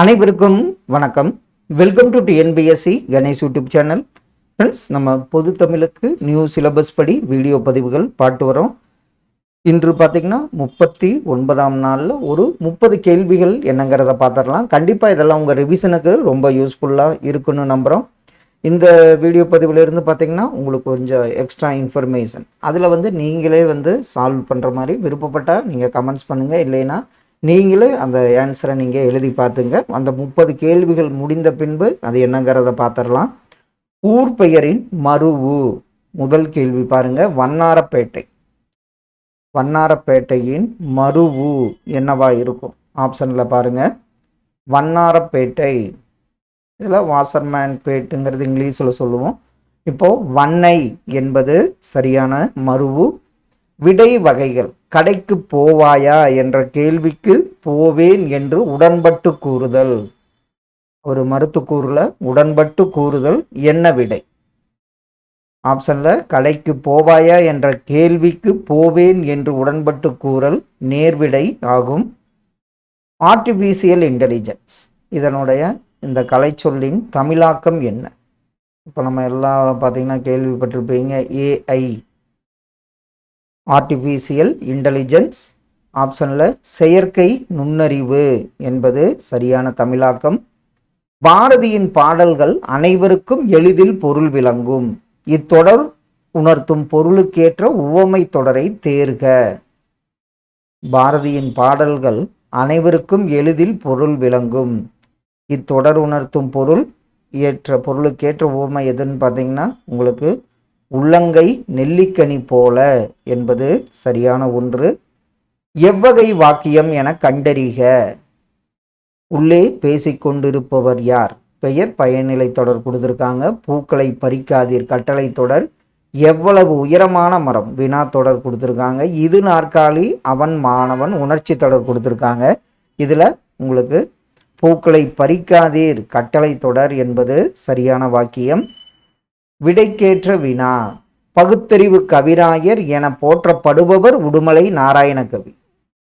அனைவருக்கும் வணக்கம். Welcome to TNPSC Ganesh YouTube channel. Friends நம்ம பொது தமிழுக்கு நியூ சிலபஸ் படி வீடியோ பதிவுகள் பாட்டு வரோம். இன்று பார்த்தீங்கன்னா முப்பத்தி ஒன்பதாம் நாளில் ஒரு முப்பது கேள்விகள் என்னங்கிறத பார்த்துடலாம். கண்டிப்பாக இதெல்லாம் உங்கள் ரிவிஷனுக்கு ரொம்ப யூஸ்ஃபுல்லாக இருக்குன்னு நம்புகிறோம் இந்த வீடியோ பதிவிலிருந்து பார்த்தீங்கன்னா உங்களுக்கு கொஞ்சம் எக்ஸ்ட்ரா இன்ஃபர்மேஷன் அதில் வந்து நீங்களே வந்து சால்வ் பண்ணுற மாதிரி விருப்பப்பட்டால் நீங்கள் கமெண்ட்ஸ் பண்ணுங்கள் இல்லைன்னா நீங்களே அந்த ஆன்சரை நீங்கள் எழுதி பார்த்துங்க. அந்த முப்பது கேள்விகள் முடிந்த பின்பு அது என்னங்கிறத பார்த்துடலாம். ஊர் பெயரின் மருவு. முதல் கேள்வி பாருங்க. வண்ணாரப்பேட்டை. வண்ணாரப்பேட்டையின் மருவு என்னவா இருக்கும்? ஆப்ஷனில் பாருங்க. வண்ணாரப்பேட்டை. இதில் வாசர்மேன் பேட்டுங்கிறது இங்கிலீஷில் சொல்லுவோம். இப்போ வண்ணை என்பது சரியான மருவு. விடை வகைகள். கடைக்கு போவாயா என்ற கேள்விக்கு போவேன் என்று உடன்பட்டு கூறுதல். ஒரு மறுத்து கூறல உடன்பட்டு கூறுதல் என்ன விடை? ஆப்ஷனில் கடைக்கு போவாயா என்ற கேள்விக்கு போவேன் என்று உடன்பட்டு கூறல் நேர்விடை ஆகும். ஆர்டிஃபிஷியல் இன்டெலிஜென்ஸ் இதனுடைய இந்த கலைச்சொல்லின் தமிழாக்கம் என்ன? இப்போ நம்ம எல்லாம் பார்த்தீங்கன்னா கேள்விப்பட்டிருப்பீங்க ஏஐ ஆர்டிஃபிஷியல் இன்டெலிஜென்ஸ் ஆப்ஷனில் செயற்கை நுண்ணறிவு என்பது சரியான தமிழாக்கம். பாரதியின் பாடல்கள் அனைவருக்கும் எளிதில் பொருள் விளங்கும். இத்தொடர் உணர்த்தும் பொருளுக்கேற்ற உவமை தொடரை தேர்க. பாரதியின் பாடல்கள் அனைவருக்கும் எளிதில் பொருள் விளங்கும். இத்தொடர் உணர்த்தும் பொருள் ஏற்ற பொருளுக்கேற்ற உவமை எதுன்னு பார்த்தீங்கன்னா உங்களுக்கு உள்ளங்கை நெல்லிக்கனி போல என்பது சரியான ஒன்று. எவ்வகை வாக்கியம் என கண்டறிக. உள்ளே பேசிக்கொண்டிருப்பவர் யார்? பெயர் பயனிலை தொடர் கொடுத்துருக்காங்க. பூக்களை பறிக்காதீர். கட்டளை தொடர். எவ்வளவு உயரமான மரம்? வினா தொடர் கொடுத்துருக்காங்க. இது நாற்காலி அவன் மாணவன் உணர்ச்சி தொடர் கொடுத்துருக்காங்க. இதில் உங்களுக்கு பூக்களை பறிக்காதீர். கட்டளை தொடர் என்பது சரியான வாக்கியம். விடைக்கேற்ற வினா. பகுத்தறிவு கவிராயர் என போற்றப்படுபவர் உடுமலை நாராயணகவி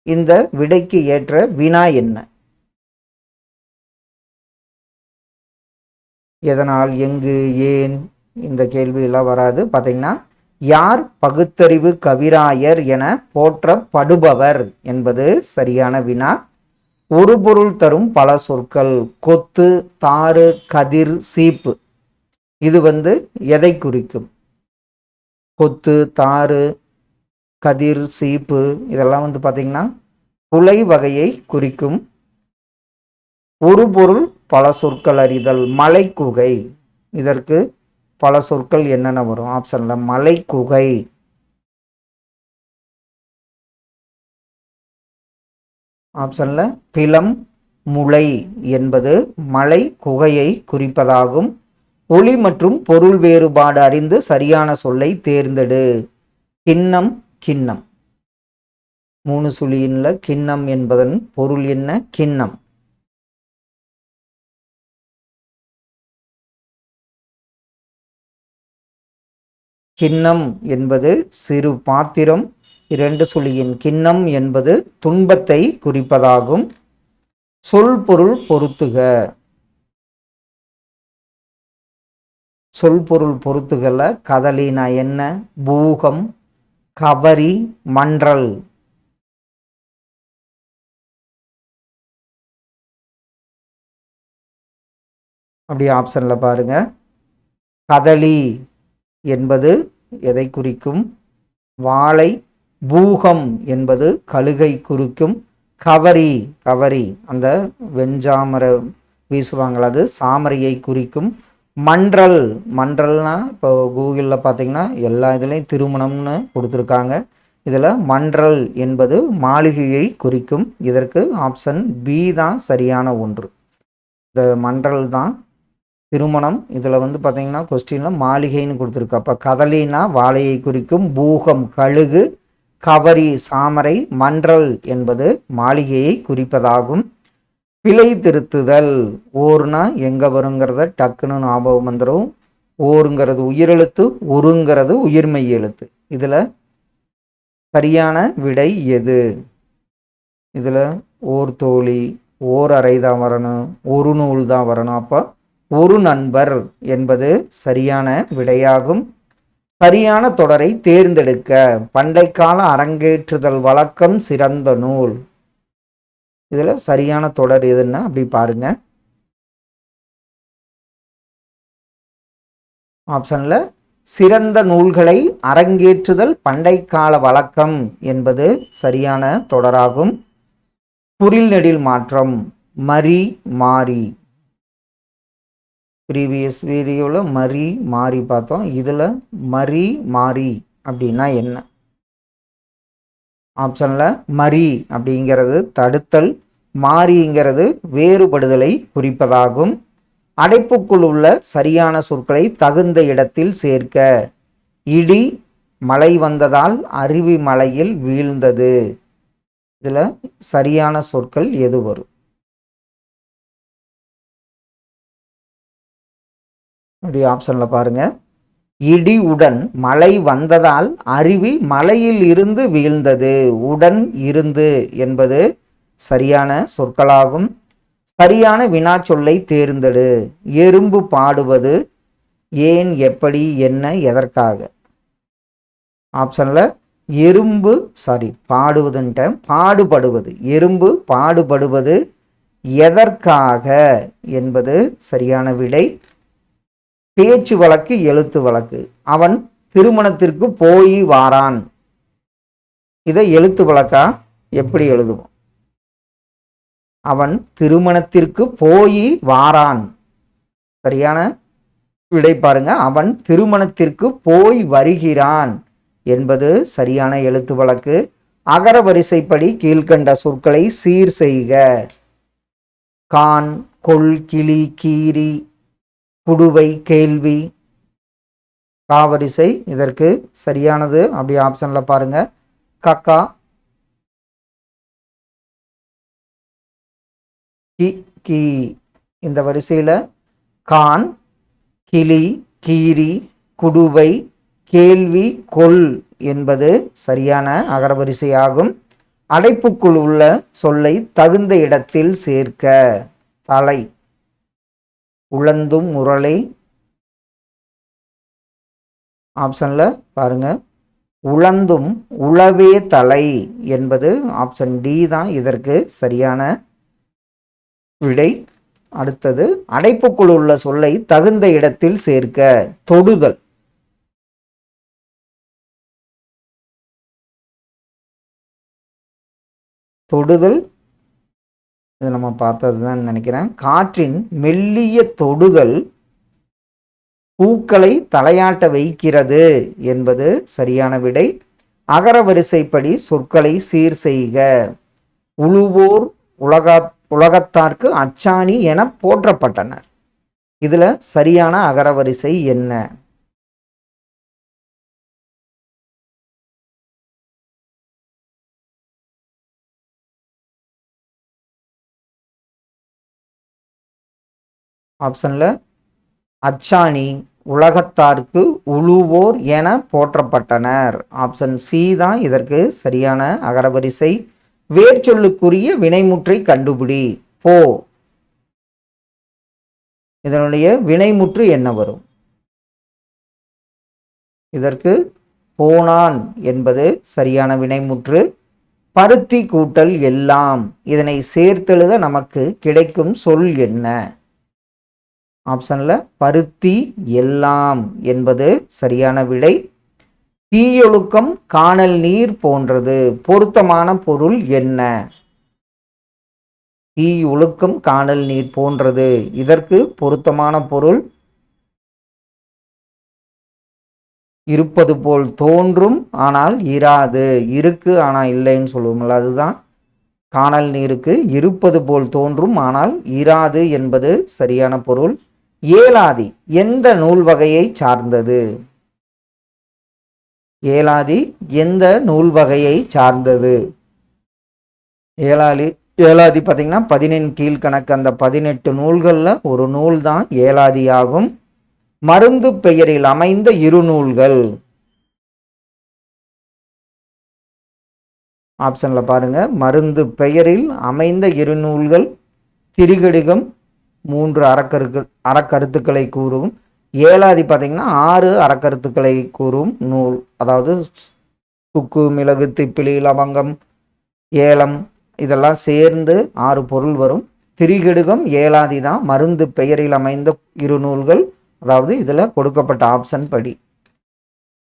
இந்த விடைக்கு ஏற்ற வினா என்ன? எதனால் எங்கு ஏன்? இந்த கேள்வியெல்லாம் வராது. பார்த்தீங்கன்னா யார் பகுத்தறிவு கவிராயர் என போற்றப்படுபவர் என்பது சரியான வினா. ஒரு பொருள் தரும் பல சொற்கள். கொத்து தாறு கதிர் சீப்பு. இது வந்து எதை குறிக்கும்? கொத்து தாறு கதிர் சீப்பு இதெல்லாம் வந்து பார்த்தீங்கன்னா குலை வகையை குறிக்கும். ஒரு பொருள் பல சொற்கள் அறிதல் மலை குகை இதற்கு பல சொற்கள் என்னென்ன வரும்? ஆப்ஷன்ல மலை குகை ஆப்ஷன்ல பிலம் முளை என்பது மலை குகையை குறிப்பதாகும். ஒளி மற்றும் பொருள் வேறுபாடு அறிந்து சரியான சொல்லை தேர்ந்தெடு. கிண்ணம் கிண்ணம். மூணு சுழியின்ல கிண்ணம் என்பதன் பொருள் என்ன? கிண்ணம். கிண்ணம் என்பது சிறு பாத்திரம் இரண்டு சுழியின் கிண்ணம் என்பது துன்பத்தை குறிப்பதாகும். சொல் பொருள் பொருத்துக. சொல்பொருள் பொறுத்துக்களை கதலினா என்ன? பூகம் கபரி மன்றல். அப்படி ஆப்ஷனில் பாருங்க. கதலி என்பது எதை குறிக்கும்? வாழை பூகம் என்பது கழுகை குறிக்கும். கவரி கவரி அந்த வெஞ்சாமரை வீசுவாங்கள அது சாமரையை குறிக்கும். மன்றல் மன்றல்னா இப்போ கூகுளில் பார்த்தீங்கன்னா எல்லா இதுலேயும் திருமணம்னு கொடுத்துருக்காங்க. இதில் மன்றல் என்பது மாளிகையை குறிக்கும். இதற்கு ஆப்ஷன் பி தான் சரியான ஒன்று. இந்த மன்றல் தான் திருமணம். இதில் வந்து பார்த்தீங்கன்னா கொஸ்டினில் மாளிகைன்னு கொடுத்துருக்கு. அப்போ கதலினா வாழையை குறிக்கும். பூகம் கழுகு கவரி சாமரை மன்றல் என்பது மாளிகையை குறிப்பதாகும். பிழை திருத்துதல். ஓர்னா எங்கே வருங்கிறத டக்குன்னு ஞாபகம் வந்துடும் ஓருங்கிறது உயிரெழுத்து உருங்கிறது உயிர்மை எழுத்து. இதில் சரியான விடை எது? இதில் ஓர் தோழி ஓர் அறை தான் வரணும் ஒரு நூல் தான் வரணும். அப்போ ஒரு நண்பர் என்பது சரியான விடையாகும். சரியான தொடரை தேர்ந்தெடுக்க பண்டைக்கால அரங்கேற்றுதல் வழக்கம் சிறந்த நூல். இதில் சரியான தொடர் எதுன்னா அப்படி பாருங்க. ஆப்ஷனில் சிறந்த நூல்களை அரங்கேற்றுதல் பண்டைக்கால வழக்கம் என்பது சரியான தொடராகும். புரில் நெடில் மாற்றம் மரி மாறி. ப்ரீவியஸ் வீடியோவில் மரி மாறி பார்த்தோம். இதில் மரி மாறி அப்படின்னா என்ன? ஆப்ஷனில் மரி அப்படிங்கிறது தடுத்தல் மாறிங்கிறது வேறுபடுதலை குறிப்பதாகும். அடைப்புக்குள் உள்ள சரியான சொற்களை தகுந்த இடத்தில் சேர்க்க. இடி மழை வந்ததால் அருவி மலையில் வீழ்ந்தது. இதில் சரியான சொற்கள் எது வரும்? அப்படி ஆப்ஷனில் பாருங்கள் இடி உடன் மழை வந்ததால் அருவி மலையில் இருந்து வீழ்ந்தது. உடன் இருந்து என்பது சரியான சொற்களாகும். சரியான வினா சொல்லை தேர்ந்தெடு. எறும்பு பாடுவது ஏன் எப்படி என்ன எதற்காக? ஆப்ஷனில் எறும்பு சாரி பாடுவதுன்ட்ட பாடுபடுவது. எறும்பு பாடுபடுவது எதற்காக என்பது சரியான விடை. பேச்சு வழக்கு எழுத்து வழக்கு. அவன் திருமணத்திற்கு போய் வாரான். இதை எழுத்து வழக்கா? எப்படி எழுதுவோம்? அவன் திருமணத்திற்கு போய் வாரான். சரியான விடை பாருங்க. அவன் திருமணத்திற்கு போய் வருகிறான் என்பது சரியான எழுத்து வழக்கு. அகர வரிசைப்படி கீழ்கண்ட சொற்களை சீர் செய்க. கான் கொள் கிளி கீரி குடுவை கேள்வி. காவரிசை இதற்கு சரியானது. அப்படி ஆப்ஷன்ல பாருங்க. கக்கா கி கி இந்த வரிசையில் கான் கிளி கீரி குடுவை கேள்வி கொல் என்பது சரியான அகரவரிசையாகும் அடைப்புக்குள் உள்ள சொல்லை தகுந்த இடத்தில் சேர்க்க. தலை. உழந்தும் முரளை ஆப்ஷனில் பாருங்க. உழந்தும் உளவே தலை என்பது ஆப்ஷன் டி தான் இதற்கு சரியான விடை அடுத்தது அடைப்புக்குள் உள்ள சொல்லை தகுந்த இடத்தில் சேர்க்க தொடுதல். தொடுதல். இது நம்ம பார்த்தது தான் நினைக்கிறேன். காற்றின் மெல்லிய தொடுதல் பூக்களை தலையாட்ட வைக்கிறது என்பது சரியான விடை. அகர வரிசைப்படி சொற்களை சீர் செய்க. உழுவோர் உலகா உலகத்தார்க்கு அச்சாணி என போற்றப்பட்டனர். இதில் சரியான அகரவரிசை என்ன? ஆப்ஷனில் அச்சாணி உலகத்தார்க்கு உழுவோர் என போற்றப்பட்டனர். ஆப்ஷன் சி தான் இதற்கு சரியான அகரவரிசை. வேர்ச்சொல்லுக்குரிய வினைமுற்றை கண்டுபிடி. போ. இதனுடைய வினைமுற்று என்ன வரும்? இதற்கு போனான் என்பது சரியான வினைமுற்று. பருத்தி கூட்டல் எல்லாம். இதனை சேர்த்தெழுத நமக்கு கிடைக்கும் சொல் என்ன? ஆப்ஷனில் பருத்தி எல்லாம் என்பது சரியான விடை. தீயொழுக்கம் காணல் நீர் போன்றது. பொருத்தமான பொருள் என்ன? தீ ஒழுக்கம் காணல் நீர் போன்றது. இதற்கு பொருத்தமான பொருள் இருப்பது போல் தோன்றும் ஆனால் இராது. இருக்கு ஆனால் இல்லைன்னு சொல்லுவோம்ல அதுதான். காணல் நீருக்கு இருப்பது போல் தோன்றும் ஆனால் இராது என்பது சரியான பொருள். ஏலாதி எந்த நூல் வகையை சார்ந்தது? ஏலாதி எந்த நூல் வகையை சார்ந்தது? ஏலாதி ஏலாதி பார்த்தீங்கன்னா பதினெண் கீழ்கணக்கு. அந்த பதினெட்டு நூல்களில் ஒரு நூல் தான் ஏலாதியாகும் மருந்து பெயரில் அமைந்த இரு நூல்கள். ஆப்ஷன்ல பாருங்க. மருந்து பெயரில் அமைந்த இரு நூல்கள் திரிகடிகம் மூன்று அறக்கருக்கு அறக்கருத்துக்களை கூறும். ஏழாதி பார்த்தீங்கன்னா ஆறு அறக்கருத்துக்களை கூறும் நூல். அதாவது சுக்கு மிளகு திப்பிலி லவங்கம் ஏலம் இதெல்லாம் சேர்ந்து ஆறு பொருள் வரும். திரிகடுகம் ஏலாதி தான் மருந்து பெயரில் அமைந்த இரு நூல்கள். அதாவது இதில் கொடுக்கப்பட்ட ஆப்ஷன் படி.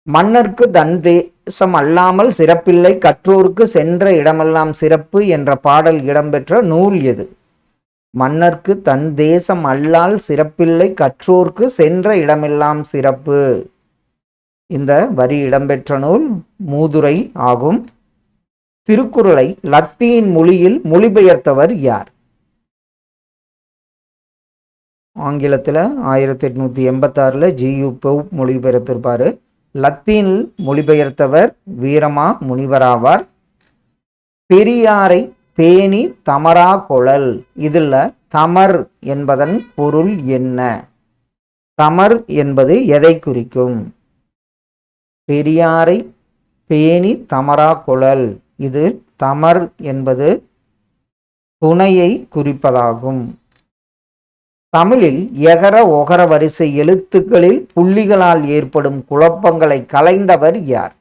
மன்னர்க்கு தன் தேசம் அல்லாமல் சிறப்பில்லை. கற்றோருக்கு சென்ற இடமெல்லாம் சிறப்பு என்ற பாடல் இடம்பெற்ற நூல் எது? மன்னர்க்கு தன் தேசம் அல்லால் சிறப்பில்லை கற்றோர்க்கு சென்ற இடமெல்லாம் சிறப்பு. இந்த வரி இடம்பெற்ற நூல் மூதுரை ஆகும். திருக்குறளை லத்தீன் மொழியில் மொழிபெயர்த்தவர் யார்? ஆங்கிலத்தில் ஆயிரத்தி எட்நூற்றி எண்பத்தாறில் ஜியு பெவ் மொழிபெயர்த்திருப்பார். லத்தீனில் மொழிபெயர்த்தவர் வீரமா முனிவராவார். பெரியாரை பேணி தமரா குழல். இதில் தமர் என்பதன் பொருள் என்ன? தமர் என்பது எதை குறிக்கும்? பெரியாரை பேணி தமரா குழல். இது தமர் என்பது துணையை குறிப்பதாகும். தமிழில் எகர ஒகர வரிசை எழுத்துக்களில் புள்ளிகளால் ஏற்படும் குழப்பங்களை கலைந்தவர் யார்?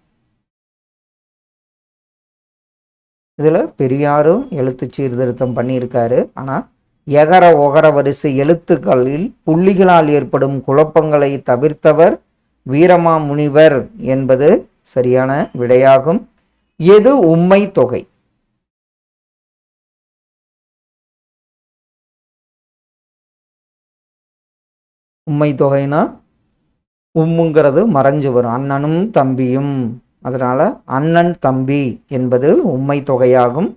இதில் பெரியாரும் எழுத்து சீர்திருத்தம் பண்ணியிருக்காரு. ஆனால் எகர ஒகர வரிசை எழுத்துக்களில் புள்ளிகளால் ஏற்படும் குழப்பங்களை தவிர்த்தவர் வீரமா முனிவர் என்பது சரியான விடையாகும். எது உண்மை தொகை? உண்மை தொகைனா உம்முங்கிறது மறைஞ்சு வரும் அண்ணனும் தம்பியும். அதனால் அண்ணன் தம்பி என்பது உண்மை தொகையாகும்.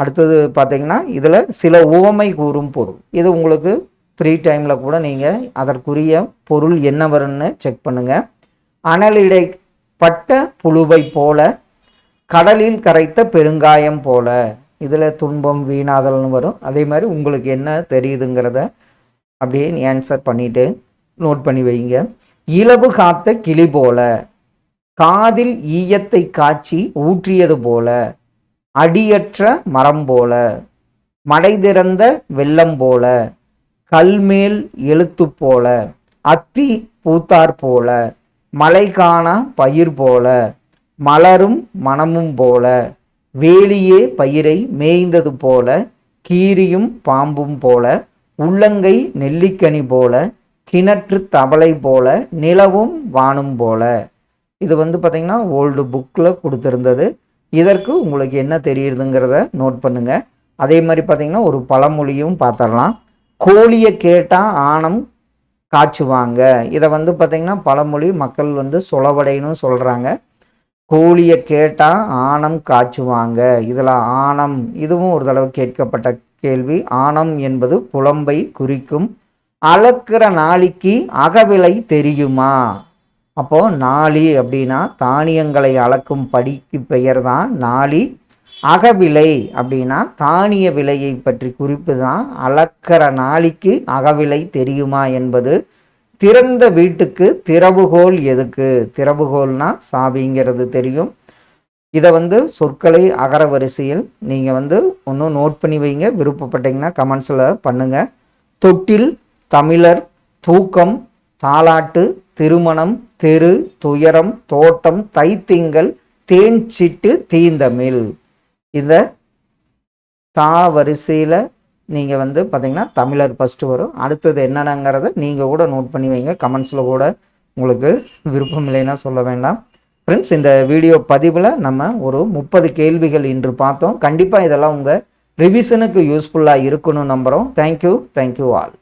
அடுத்தது பார்த்தீங்கன்னா இதில் சில உவமை கூறும் பொருள். இது உங்களுக்கு ஃப்ரீ டைமில் கூட நீங்கள் அதற்குரிய பொருள் என்ன வரும்னு செக் பண்ணுங்கள் அனலிடை பட்ட புழுவை போல கடலில் கரைத்த பெருங்காயம் போல. இதில் துன்பம் வீணாதல்னு வரும். அதே மாதிரி உங்களுக்கு என்ன தெரியுதுங்கிறத அப்படியே ஆன்சர் பண்ணிவிட்டு நோட் பண்ணி வைங்க. இலவு காத்த கிளி போல. காதில் ஈயத்தை காய்ச்சி ஊற்றியது போல அடியற்ற மரம் போல மடை திறந்த வெள்ளம் போல கல்மேல் எழுத்து போல அத்தி பூத்தார் போல மலை காணா பயிர் போல மலரும் மனமும் போல வேலியே பயிரை மேய்ந்தது போல கீரியும் பாம்பும் போல உள்ளங்கை நெல்லிக்கனி போல கிணற்று தவளை போல நிலவும் வானும் போல. இது வந்து பார்த்திங்கன்னா ஓல்டு புக்கில் கொடுத்துருந்தது. இதற்கு உங்களுக்கு என்ன தெரியுதுங்கிறத நோட் பண்ணுங்க. அதே மாதிரி பார்த்திங்கன்னா ஒரு பழமொழியும் பார்த்துடலாம் கோழியை கேட்டால் ஆணம் காய்ச்சுவாங்க. இதை வந்து பார்த்திங்கன்னா பழமொழி மக்கள் வந்து சொலவடைன்னு சொல்கிறாங்க கோழியை கேட்டால் ஆணம் காய்ச்சுவாங்க. இதில் ஆணம் இதுவும் ஒரு தடவை கேட்கப்பட்ட கேள்வி. ஆணம் என்பது குழம்பை குறிக்கும். அளக்கிற நாளைக்கு அகவிலை தெரியுமா? அப்போது நாளி அப்படின்னா தானியங்களை அளக்கும் படிக்கு பெயர் தான் நாளி. அகவிலை அப்படின்னா தானிய விலையை பற்றி குறிப்பு தான் அளக்கிற நாளிக்கு அகவிலை தெரியுமா என்பது. திறந்த வீட்டுக்கு திறவுகோல் எதுக்கு? திறவுகோல்னா சாவிங்கிறது தெரியும். இதை வந்து சொற்களை அகர வரிசையில் நீங்கள் வந்து ஒன்றும் நோட் பண்ணி வைங்க. விருப்பப்பட்டீங்கன்னா கமெண்ட்ஸில் பண்ணுங்கள் தொட்டில் தமிழர் தூக்கம் தாலாட்டு திருமணம் தெரு துயரம் தோட்டம் தைத்திங்கள் தேன் சிட்டு தீந்தமிழ். இந்த தா வரிசையில் நீங்கள் வந்து பார்த்தீங்கன்னா தமிழர் ஃபஸ்ட்டு வரும். அடுத்தது என்னென்னங்கிறத நீங்கள் கூட நோட் பண்ணி வைங்க. கமெண்ட்ஸில் கூட உங்களுக்கு விருப்பம் இல்லைன்னா சொல்ல வேண்டாம். ஃப்ரெண்ட்ஸ் இந்த வீடியோ பதிவில் நம்ம ஒரு முப்பது கேள்விகள் இன்று பார்த்தோம். கண்டிப்பாக இதெல்லாம் உங்கள் ரிவிஷனுக்கு யூஸ்ஃபுல்லாக இருக்கணும் நம்புகிறோம் தேங்க்யூ தேங்க்யூ ஆல்